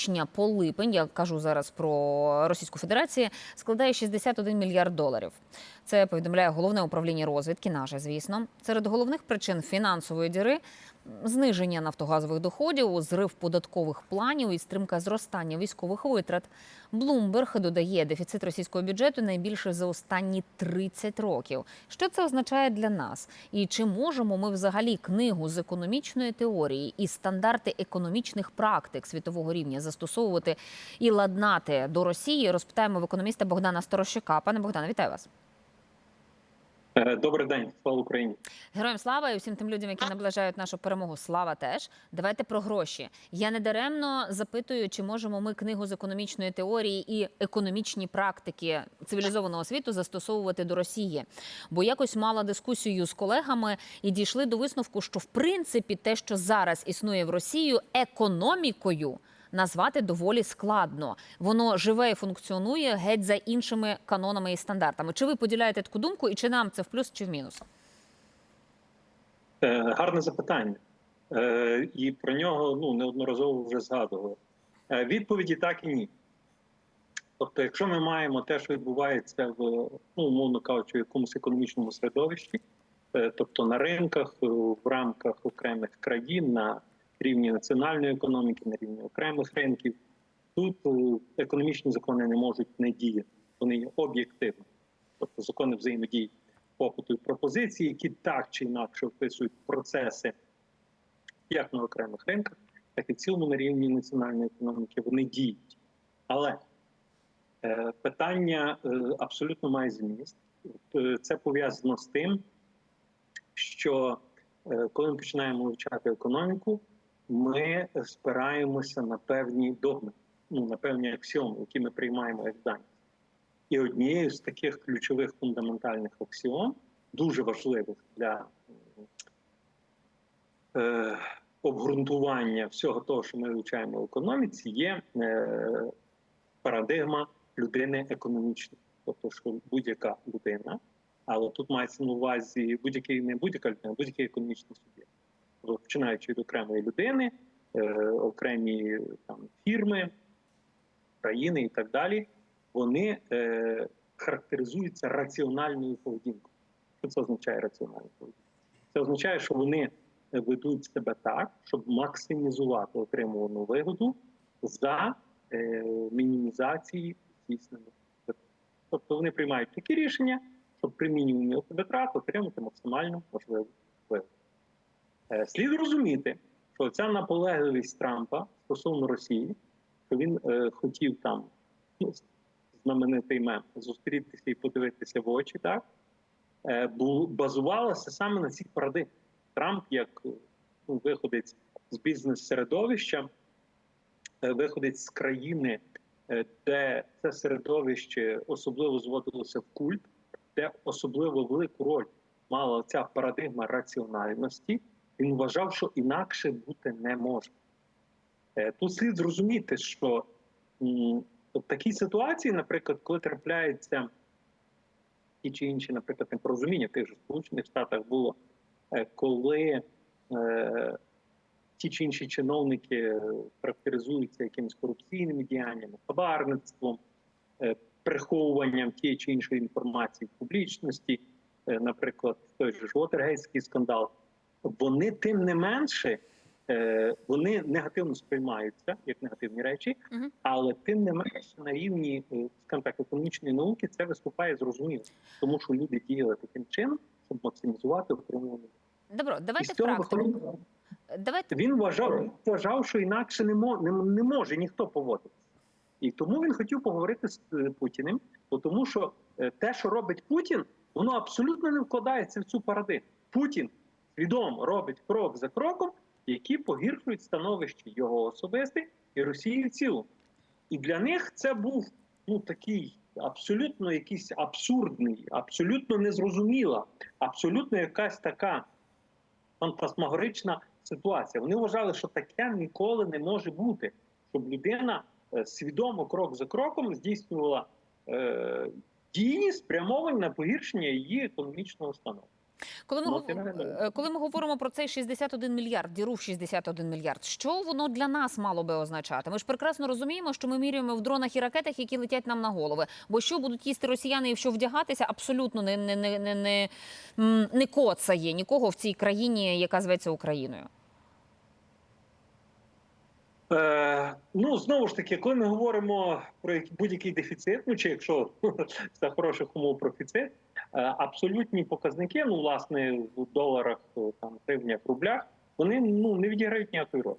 Січня по липень, я кажу зараз про Російську Федерацію, складає 61 мільярд доларів. Це повідомляє головне управління розвідки, наше, звісно. Серед головних причин фінансової діри зниження нафтогазових доходів, зрив податкових планів і стримка зростання військових витрат. Блумберг додає, дефіцит російського бюджету найбільший за останні 30 років. Що це означає для нас? І чи можемо ми взагалі книгу з економічної теорії і стандарти економічних практик світового рівня застосовувати і ладнати до Росії? Розпитаємо в економіста Богдана Сторощука. Пане Богдане, вітаю вас. Е, Добрий день, слава Україні. Героям слава і всім тим людям, які наближають нашу перемогу. Слава теж. Давайте про гроші. Я не даремно запитую, чи можемо ми книгу з економічної теорії і економічні практики цивілізованого світу застосовувати до Росії. Бо якось мала дискусію з колегами і дійшли до висновку, що в принципі те, що зараз існує в Росію, економікою. Назвати доволі складно. Воно живе і функціонує геть за іншими канонами і стандартами. Чи ви поділяєте таку думку, і чи нам це в плюс чи в мінус? Е, Гарне запитання. Е, І про нього ну, неодноразово вже згадували. Е, Відповіді так і ні. Тобто, якщо ми маємо те, що відбувається в, ну, умовно кажучи, якомусь економічному середовищі, тобто на ринках, в рамках окремих країн, на рівні національної економіки, на рівні окремих ринків, тут е, економічні закони не можуть не діяти. Вони є об'єктивні. Тобто закони взаємодії попиту і пропозиції, які так чи інакше вписують процеси як на окремих ринках, так і в цілому на рівні національної економіки вони діють. Але е, питання е, абсолютно має зміст. Це пов'язано з тим, що коли ми починаємо вивчати економіку, ми спираємося на певні догми, ну, на певні аксіоми, які ми приймаємо як дані. І однією з таких ключових фундаментальних аксіом, дуже важливих для е, обґрунтування всього того, що ми вивчаємо в економіці, є е, парадигма людини економічної. Тобто, що будь-яка людина, але тут мається на увазі будь-який не будь-яка людина, а будь-який економічний суб'єкт. Тобто, починаючи від окремої людини, е, окремі там фірми, країни і так далі вони е, характеризуються раціональною поведінкою. Що це означає раціональна поведінка? Це означає, що вони ведуть себе так, щоб максимізувати отримувану вигоду за е, мінімізації здійснених витрат. Тобто вони приймають такі рішення, щоб при мінімумі витрат отримати максимально можливу вигоду. Е, слід розуміти, що ця наполегливість Трампа стосовно Росії, що він е, хотів там ну, знаменитий мем зустрітися і подивитися в очі, так е, базувалася саме на цих парадигмах. Трамп, як ну, виходець з бізнес-середовища, виходець з країни, де це середовище особливо зводилося в культ, де особливо велику роль мала ця парадигма раціональності, він вважав, що інакше бути не може. Е, Тут слід зрозуміти, що в такій ситуації, наприклад, коли трапляються ті чи інші, наприклад, непорозуміння в тих же Сполучених Штатах було, е, коли е, ті чи інші чиновники характеризуються якимись корупційними діяннями, хабарництвом, приховуванням тієї чи іншої інформації в публічності, наприклад, той же ж Вотергейський скандал, вони тим не менше. е, Вони негативно сприймаються як негативні речі, але тим не менше на рівні е, скажімо так, економічної науки це виступає зрозуміло, тому що люди діяли таким чином, щоб максимізувати отримувану. Добро, давайте практику. Давайте він вважав, він вважав, що інакше не, мо, не, не може ніхто поводитися. І тому він хотів поговорити з е, Путіним, бо тому що те, що робить Путін, воно абсолютно не вкладається в цю парадигму. Путін свідомо робить крок за кроком, які погіршують становище його особисте і Росії в цілому. І для них це був ну такий абсолютно якийсь абсурдний, абсолютно незрозуміла, абсолютно якась така фантасмагорична ситуація. Вони вважали, що таке ніколи не може бути, щоб людина е, свідомо крок за кроком здійснювала е, дії, спрямовані на погіршення її економічного становища. Коли ми, Ну, е, коли ми говоримо про цей 61 мільярд, діру в 61 мільярд, що воно для нас мало би означати? Ми ж прекрасно розуміємо, що ми міряємо в дронах і ракетах, які летять нам на голови. Бо що будуть їсти росіяни і в що вдягатися, абсолютно не, не, не, не, не, не коцає нікого в цій країні, яка зветься Україною. Е, ну знову ж таки, коли ми говоримо про будь-який дефіцит, ну чи якщо за хороших умов профіцит, е, абсолютні показники, ну власне в доларах, е, там гривнях, рублях, вони ну не відіграють ніякої ролі.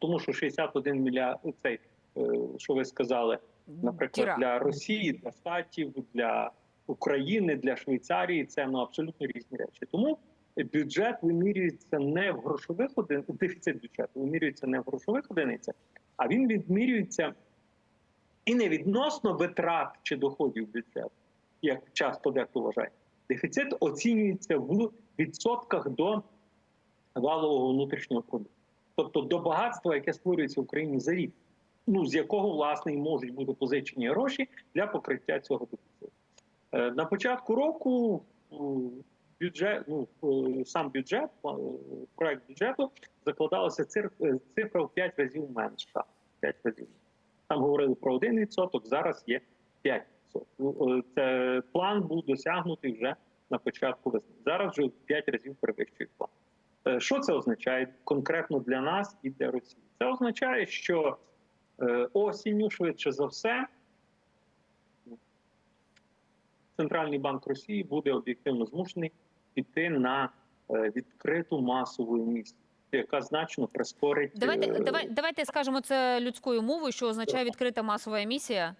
Тому що 61 мільярд, цей, е, що ви сказали, наприклад, Діра. для Росії, для Штатів, для України, для Швейцарії це ну абсолютно різні речі. Тому бюджет вимірюється не в грошових один, дефіцит бюджету вимірюється не в грошових одиницях, а він відмірюється і не відносно витрат чи доходів бюджету, як часто дехто вважає. Дефіцит оцінюється в відсотках до валового внутрішнього продукту, тобто до багатства, яке створюється в Україні за рік, ну з якого власне і можуть бути позичені гроші для покриття цього дефіциту. Е, На початку року бюджет, ну е, сам бюджет, е, проект бюджету закладалася е, цифра в 5 разів менша. 5 разів. Там говорили про 1%, зараз є 5%. Ну, Це план був досягнутий вже на початку весни. Зараз вже в 5 разів перевищує план. Що це означає конкретно для нас і для Росії? Це означає, що осінню, швидше за все, Центральний банк Росії буде об'єктивно змушений піти на е, відкриту масову емісію, яка значно прискорить Давайте, е, давай, давайте скажемо це людською мовою, що означає відкрита масова емісія.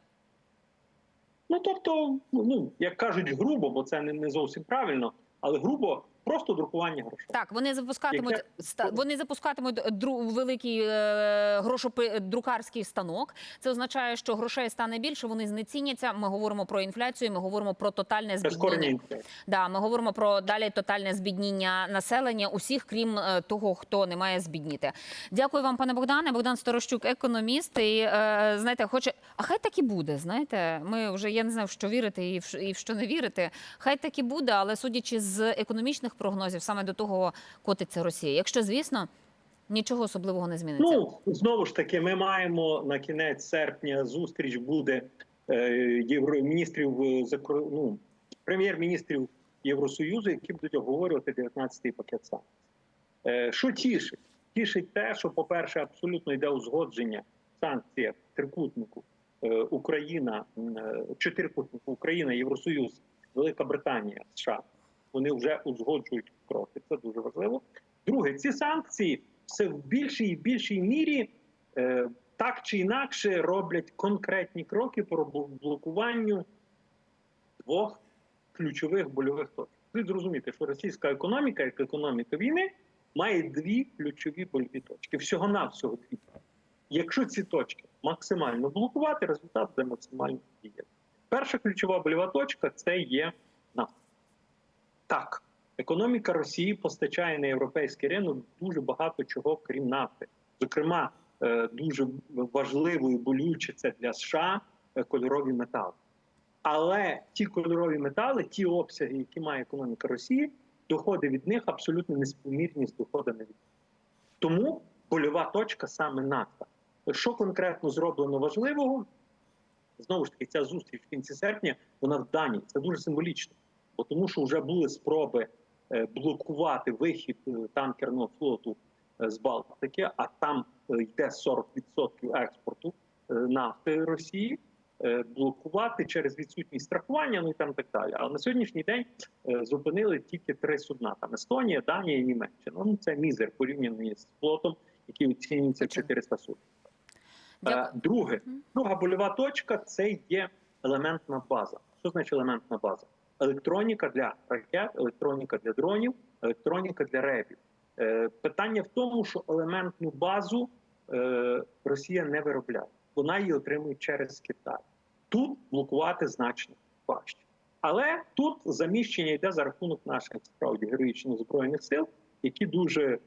Ну тобто, ну як кажуть, грубо, бо це не, не зовсім правильно, але грубо просто друкування грошей. Так, вони запускатимуть Яке- вони запускатимуть дру, великий е, грошопи друкарський станок. Це означає, що грошей стане більше. Вони знеціняться. Ми говоримо про інфляцію. Ми говоримо про тотальне збідніння. Да, ми говоримо про далі тотальне збідніння населення усіх, крім е, того, хто не має збідніти. Дякую вам, пане Богдане. Богдан Сторощук, економіст. І е, знаєте, хоче, а хай так і буде. Знаєте, ми вже я не знаю, в що вірити і в, і в що не вірити. Хай так і буде, але судячи з економічних прогнозів, саме до того котиться Росія. Якщо звісно, нічого особливого не зміниться. Ну знову ж таки, ми маємо на кінець серпня зустріч буде е, євро міністрів е, ну, прем'єр-міністрів Євросоюзу, які будуть обговорювати 19-й пакет санкцій. Е, що тішить? Тішить те, що, по-перше, абсолютно йде узгодження в трикутнику Україна, чотирикутнику Україна, Євросоюз, Велика Британія, США. Вони вже узгоджують кроки. Це дуже важливо. Друге, ці санкції все в більшій і більшій мірі е, так чи інакше роблять конкретні кроки по блокуванню двох ключових больових точок. Слід зрозуміти, що російська економіка, як економіка війни, має дві ключові больові точки. Всього навсього дві. Якщо ці точки максимально блокувати, результат буде максимально діяти. Перша ключова больова точка це є. Так, економіка Росії постачає на європейський ринок дуже багато чого, крім нафти. Зокрема, е, дуже важливою болюче це для США е, кольорові метали. Але ті кольорові метали, ті обсяги, які має економіка Росії, доходи від них абсолютно неспомірні з доходами від. Тому польова точка саме нафта. Що конкретно зроблено важливого? Знову ж таки, ця зустріч в кінці серпня, вона в Данії. Це дуже символічно, бо тому що вже були спроби е, блокувати вихід е, танкерного флоту е, з Балтики, а там йде 40% експорту нафти Росії. Блокувати через відсутність страхування, ну і там так далі. Але на сьогоднішній день зупинили тільки три судна: там Естонія, Данія і Німеччина. Ну це мізер порівняно з флотом, який оцінюється 400 суден. Друге, друга больова точка це є елементна база. Що значить елементна база? Електроніка для ракет, електроніка для дронів, електроніка для ребів. Е, Питання в тому, що елементну базу е, Росія не виробляє. Вона її отримує через Китай. Тут блокувати значно важче. Але тут заміщення йде за рахунок наших справді героїчно збройних сил, які дуже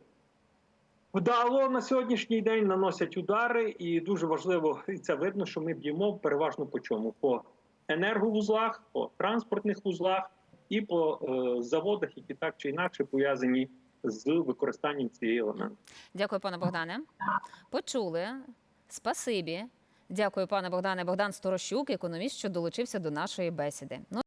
Вдало на сьогоднішній день наносять удари, і дуже важливо, і це видно, що ми б'ємо переважно по чому? По енерговузлах, по транспортних вузлах, і по е, заводах, які так чи інакше пов'язані з використанням цієї елементу. Дякую, пане Богдане. Почули. Спасибі. Дякую, пане Богдане. Богдан Сторощук, економіст, що долучився до нашої бесіди. Ну